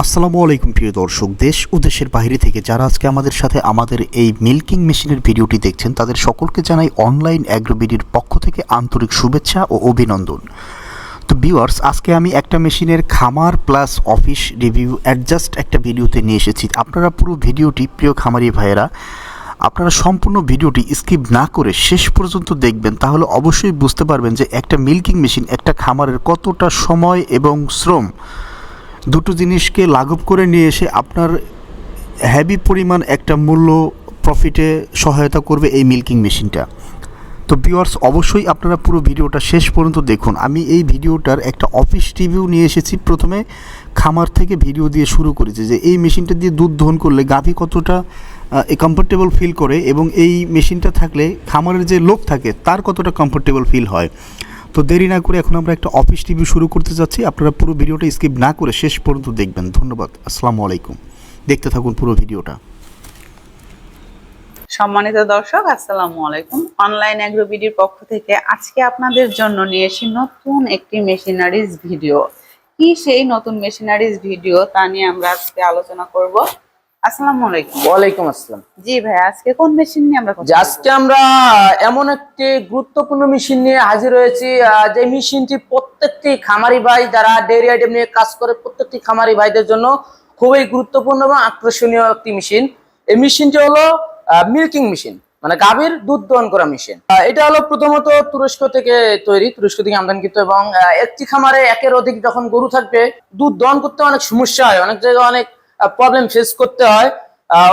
আসসালামু আলাইকুম প্রিয় দর্শক, দেশ ও দেশের বাইরে থেকে যারা আজকে আমাদের সাথে আমাদের এই মিল্কিং মেশিনের ভিডিওটি দেখছেন, তাদের সকলকে জানাই অনলাইন অ্যাগ্রোবিডির পক্ষ থেকে আন্তরিক শুভেচ্ছা ও অভিনন্দন। তো ভিউয়ার্স, আজকে আমি একটা মেশিনের খামার প্লাস অফিস রিভিউ অ্যাডজাস্ট একটা ভিডিওতে নিয়ে এসেছি। আপনারা পুরো ভিডিওটি, প্রিয় খামারি ভাইয়েরা, আপনারা সম্পূর্ণ ভিডিওটি স্কিপ না করে শেষ পর্যন্ত দেখবেন, তাহলে অবশ্যই বুঝতে পারবেন যে একটা মিল্কিং মেশিন একটা খামারের কতটা সময় এবং শ্রম দুটো জিনিসকে লাঘব করে নিয়ে এসে আপনার হ্যাভি পরিমাণ একটা মূল্য প্রফিটে সহায়তা করবে এই মিল্কিং মেশিনটা তো ভিউয়ার্স অবশ্যই আপনারা পুরো ভিডিওটা শেষ পর্যন্ত দেখুন। আমি এই ভিডিওটার একটা অফিস রিভিউ নিয়ে এসেছি। প্রথমে খামার থেকে ভিডিও দিয়ে শুরু করেছি যে এই মেশিনটা দিয়ে দুধ দহন করলে গাভী কতটা কমফোর্টেবল ফিল করে এবং এই মেশিনটা থাকলে খামারের যে লোক থাকে, তার কতটা কমফোর্টেবল ফিল হয়। তো দেরি না করে এখন আমরা একটা অফিস রিভিউ শুরু করতে যাচ্ছি। আপনারা পুরো ভিডিওটা স্কিপ না করে শেষ পর্যন্ত দেখবেন। ধন্যবাদ। আসসালামু আলাইকুম। দেখতে থাকুন পুরো ভিডিওটা। সম্মানিত দর্শক, আসসালামু আলাইকুম। অনলাইন অ্যাগ্রোবিডির পক্ষ থেকে আজকে আপনাদের জন্য নিয়ে এসেছি নতুন একটি মেশিনারিজ ভিডিও কি সেই নতুন মেশিনারিজ ভিডিও তা নিয়ে আমরা আজকে আলোচনা করব? আসসালামু আলাইকুম। ওয়ালাইকুম আসসালাম। জি ভাই আজকে কোন মেশিন নিয়ে আমরা কথা আজকে আমরা এমন একটি গুরুত্বপূর্ণ মেশিন নিয়ে হাজির হয়েছি। যে মেশিনটি প্রত্যেকটি খামারি ভাই যারা ডেয়ারি আইটেম নিয়ে কাজ করে প্রত্যেকটি খামারি ভাইদের জন্য খুবই গুরুত্বপূর্ণ এবং আকর্ষণীয় একটি মেশিন। এই মেশিনটি হলো মিল্কিং মেশিন মানে গাভীর দুধ দহন করা মেশিন। এটা হলো প্রথমত তুরস্ক থেকে তৈরি। তুরস্ক থেকে আমদানিকৃত এবং একটি খামারে একের অধিক যখন গরু থাকবে দুধ দহন করতে অনেক সমস্যা হয়। অনেক জায়গায় অনেক প্রবলেম ফেস করতে হয়।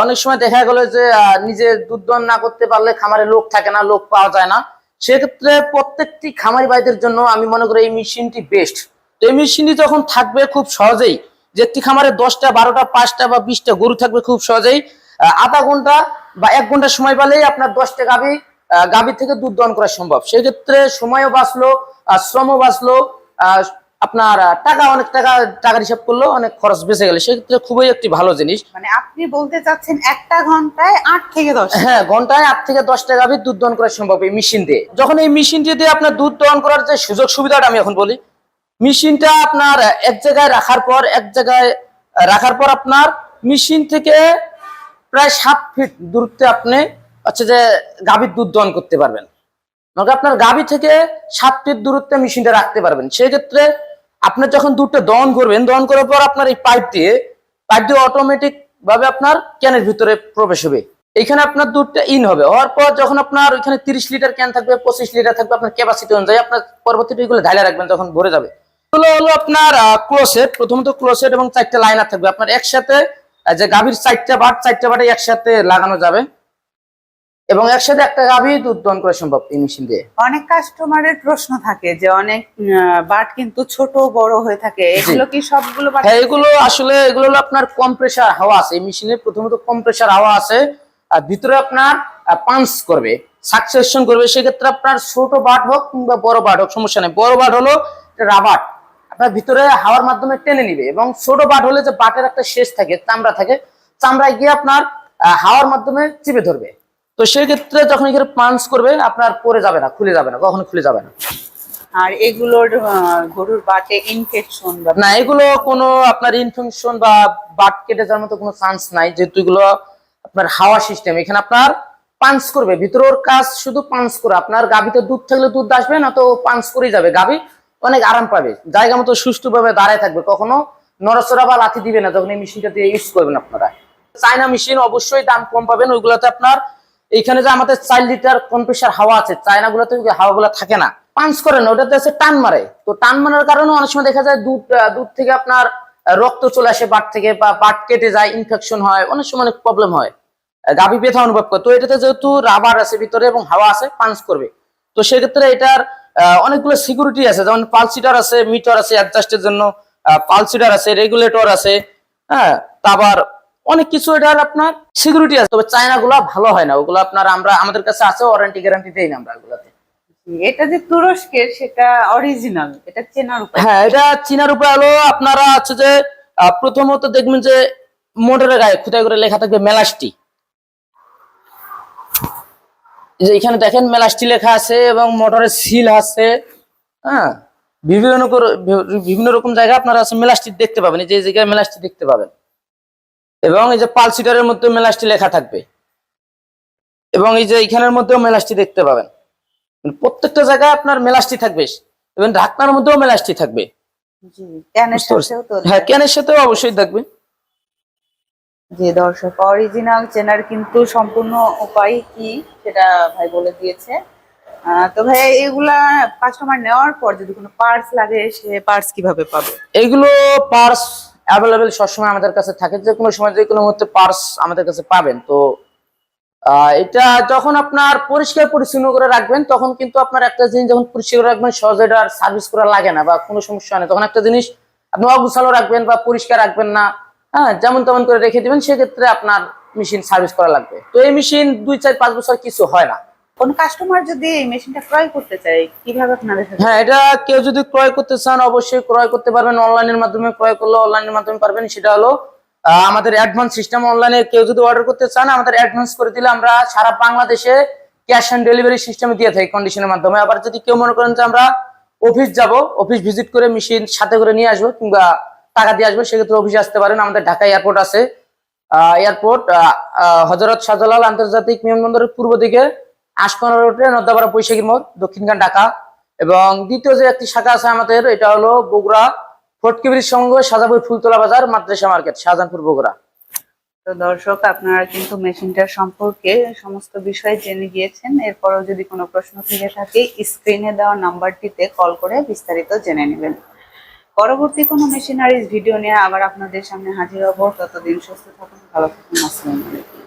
অনেক সময় দেখা গেল যে নিজে দুধ না করতে পারলে খামারে লোক থাকে না, লোক পাওয়া যায় না। সেক্ষেত্রে প্রত্যেকটি খামারি ভাইদের জন্য আমি মনে করি এই মেশিনটি বেস্ট তো এই মেশিনটি যখন থাকবে খুব সহজেই, যে একটি খামারে দশটা, বারোটা, পাঁচটা বা বিশটা গরু থাকবে খুব সহজেই আধা ঘণ্টা বা এক ঘণ্টা সময় পেলেই আপনার দশটা গাভি গাভি থেকে দুধ দহন করা সম্ভব। সেক্ষেত্রে সময়ও বাঁচলো শ্রমও বাঁচলো আপনার টাকা অনেক টাকা টাকার হিসাব করল অনেক খরচ বেঁচে গেলে। সেক্ষেত্রে খুবই একটি ভালো জিনিস। মানে আপনি বলতে চাচ্ছেন একটা ঘন্টায় আট থেকে দশ হ্যাঁ ঘন্টায় আট থেকে দশটা গাভি দুধ দহন করা সম্ভব এই মেশিন দিয়ে। যখন এই মেশিনটি দিয়ে আপনার দুধ দহন করার যে সুযোগ সুবিধাটা আমি এখন বলি মেশিনটা আপনার এক জায়গায় রাখার পর এক জায়গায় রাখার পর আপনার মেশিন থেকে প্রায় সাত ফিট দূরত্বে আপনি হচ্ছে যে গাভীর দুধ দহন করতে পারবেন। আপনার গাভী থেকে সাত ফিট দূরত্বে মেশিনটা রাখতে পারবেন। সেক্ষেত্রে আপনি যখন দুধটা দহন করবেন, দহন করার পর আপনার এই পাইপ দিয়ে পাইপ দিয়ে অটোমেটিক ভাবে আপনার ক্যানের ভিতরে প্রবেশ হবে। এখানে আপনার দুধটা ইন হবে। হওয়ার পর যখন আপনার ওইখানে তিরিশ লিটার ক্যান থাকবে, পঁচিশ লিটার থাকবে, আপনার ক্যাপাসিটি অনুযায়ী আপনার পরবর্তীতে এগুলো ঢালে রাখবেন যখন ভরে যাবে। এগুলো হলো আপনার ক্লোসেট প্রথমত ক্লোসেট এবং চারটা লাইনার থাকবে। আপনার একসাথে যে গাভীর চারটা বাট, চারটা বাটে একসাথে লাগানো যাবে। এবং একসাথে একটা গাভী দুধ দহন করা সম্ভব এই মেশিন দিয়ে। অনেক কাস্টমারের প্রশ্ন থাকে যে অনেক বাট কিন্তু ছোট বড় হয়ে থাকে। এগুলো কি সবগুলো বাট হ্যাঁ এগুলো আসলে এগুলো হলো আপনার কম্প্রেসার হাওয়া আছে। এই মেশিনে প্রথমত কম্প্রেসার হাওয়া আছে আর ভিতরে আপনার পাঞ্চ করবে সাকসেশন করবে। সেক্ষেত্রে আপনার ছোট বাট হোক কিংবা বড় বাট হোক সমস্যা নেই। বড় বাট হলো রাবার আপনার ভিতরে হাওয়ার মাধ্যমে টেনে নিবে এবং ছোট বাট হলে যে বাটের একটা শেষ থাকে চামড়া থাকে চামড়ায় গিয়ে আপনার হাওয়ার মাধ্যমে চিপে ধরবে। তো সেক্ষেত্রে যখন এখানে পাঞ্চ করবে আপনার পরে যাবে না খুলে যাবে না কখনো খুলে যাবে না। আর এগুলোর গরুর বাটে ইনফেকশন না এগুলো কোনো আপনার ইনফেকশন বা বাট কেটে যাওয়ার মতো কোনো চান্স নাই যেহেতু এগুলো আপনার হাওয়া সিস্টেম এখানে আপনার পাঞ্চ করবে। ভিতরের কাজ শুধু পাঞ্চ করে আপনার গাভিতে দুধ থাকলে দুধ আসবে না তো পাঞ্চ করেই যাবে। গাভি অনেক আরাম পাবে জায়গা মতো সুষ্ঠুভাবে দাঁড়ায় থাকবে কখনো নড়াচড়া বা লাথি দিবে না যখন এই মেশিনটা দিয়ে ইউজ করবেন আপনারা। চায়না মেশিন অবশ্যই দাম কম পাবেন ওইগুলোতে আপনার এইখানে যে আমাদের চার লিটার কম্প্রেসার হাওয়া আছে চায়না গুলোতে ওই হাওয়াগুলো থাকে না। পাঞ্চ করে না, ওটাতে আছে টান মারে। তো টান মারার কারণে অনেক সময় দেখা যায় দুধ দুধ থেকে আপনার রক্ত চলে আসে বাট থেকে বা বাট কেটে যায় ইনফেকশন হয়, অনেক সময় অনেক প্রবলেম হয়। গাভী ব্যথা অনুভব করে। তো এটাতে যেহেতু রাবার আছে ভিতরে এবং হাওয়া আছে, পাঞ্চ করবে। তো সেক্ষেত্রে এটার অনেকগুলো সিকিউরিটি আছে। যেমন পালসিটার আছে, মিটার আছে অ্যাডজাস্টের জন্য পালসিটার আছে রেগুলেটর আছে হ্যাঁ তারপর অনেক কিছু এটার আপনার সিকিউরিটি আছে তবে চায়না গুলা ভালো হয় না ওগুলো আপনার আমরা আমাদের কাছে আছে ওয়ারেন্টি গ্যারান্টি দেই না আমরা ওগুলাতে। এটা যে তুরস্কের সেটা অরিজিনাল এটা চেনার উপায়। হ্যাঁ এটা চীনার উপরে হলো আপনারা যে প্রথমত দেখবেন যে মোটরের গায়ে খুদাই করে লেখা থাকবে মেলাস্টি। যে এখানে দেখেন মেলাস্টি লেখা আছে এবং মোটরের সিল আছে হ্যাঁ? বিভিন্ন বিভিন্ন রকম জায়গায় আপনারা আছে মেলাস্টিক দেখতে পাবেন এই যে জায়গায় মেলাস্টিক দেখতে পাবেন। এবং এই যে পালসিটারের মধ্যে মেলাস্টি লেখা থাকবে। এবং এই যে এখানের মধ্যেও মেলাস্টি দেখতে পাবেন। প্রত্যেকটা জায়গায় আপনার মেলাস্টি থাকবে। এবং ঢাকনার মধ্যেও মেলাস্টি থাকবে। হ্যাঁ ক্যানের সাথেও অবশ্যই থাকবে। যে দর্শক অরিজিনাল চেনার কিন্তু সম্পূর্ণ উপায় কি সেটা ভাই বলে দিয়েছে। তো ভাই এগুলা কাস্টমার নেওয়ার পর যদি কোনো পার্টস লাগে সে পার্টস কীভাবে পাবে? এইগুলো পার্স অ্যাভেলেবেল সবসময় আমাদের কাছে থাকে, যে কোনো সময়, যে কোনো মুহূর্তে পার্স আমাদের কাছে পাবেন। তো এটা যখন আপনার পরিষ্কার পরিচ্ছন্ন করে রাখবেন, তখন কিন্তু আপনার একটা জিনিস যখন পরিষ্কার রাখবেন, সহজে এটা আর সার্ভিস করা লাগে না বা কোনো সমস্যা নেই তখন একটা জিনিস আপনি অগুছালো রাখবেন বা পরিষ্কার রাখবেন না হ্যাঁ যেমন তেমন করে রেখে দিবেন, সেক্ষেত্রে আপনার মেশিন সার্ভিস করা লাগবে। তো এই মেশিন দুই, চার, পাঁচ বছর কিছু হয় না। কোন কাস্টমার যদি এই মেশিনটা ক্রয় করতে চায়, কীভাবে আপনাদের সাথে? হ্যাঁ এটা কেউ যদি ক্রয় করতে চান, অবশ্যই ক্রয় করতে পারবেন। অনলাইনের মাধ্যমে ক্রয় করলে অনলাইনের মাধ্যমে পারবেন। সেটা হলো আমাদের অ্যাডভান্স সিস্টেম অনলাইনে কেউ যদি অর্ডার করতে চান, আমাদের অ্যাডভান্স করে দিলে আমরা সারা বাংলাদেশে ক্যাশ অন ডেলিভারি সিস্টেমে দিয়ে থাকি কন্ডিশনের মাধ্যমে। আবার যদি কেউ মনে করেন যে আমরা অফিস যাব অফিস ভিজিট করে মেশিন সাথে করে নিয়ে আসব কিংবা টাকা দিয়ে আসব, সেক্ষেত্রে অফিসে আসতে পারেন। আমাদের ঢাকা এয়ারপোর্ট আছে। এয়ারপোর্ট হজরত শাহজালাল আন্তর্জাতিক বিমানবন্দরের পূর্ব দিকে আশপানা রোডে নদাপাড়া বৈশাখীর মোড় দক্ষিণখান ঢাকা। এবং দ্বিতীয় যে একটি শাখা আছে আমাদের, এটা হলো বগুড়া ফটকিবির সঙ্গ সাজাপুর ফুলতলা বাজার, মাদ্রাসা মার্কেট, শাহজাহানপুর, বগুড়া। তো দর্শক, আপনারা কিন্তু মেশিনটার সম্পর্কে সমস্ত বিষয় জেনে গিয়েছেন। এরপরও যদি কোনো প্রশ্ন থেকে থাকে, স্ক্রিনে দেওয়া নাম্বারটিতে কল করে বিস্তারিত জেনে নেবেন। পরবর্তী কোনো মেশিনারিজ ভিডিও নিয়ে আবার আপনাদের সামনে হাজির হব। ততদিন সুস্থ থাকুন, ভালো থাকুন। আসসালামু আলাইকুম।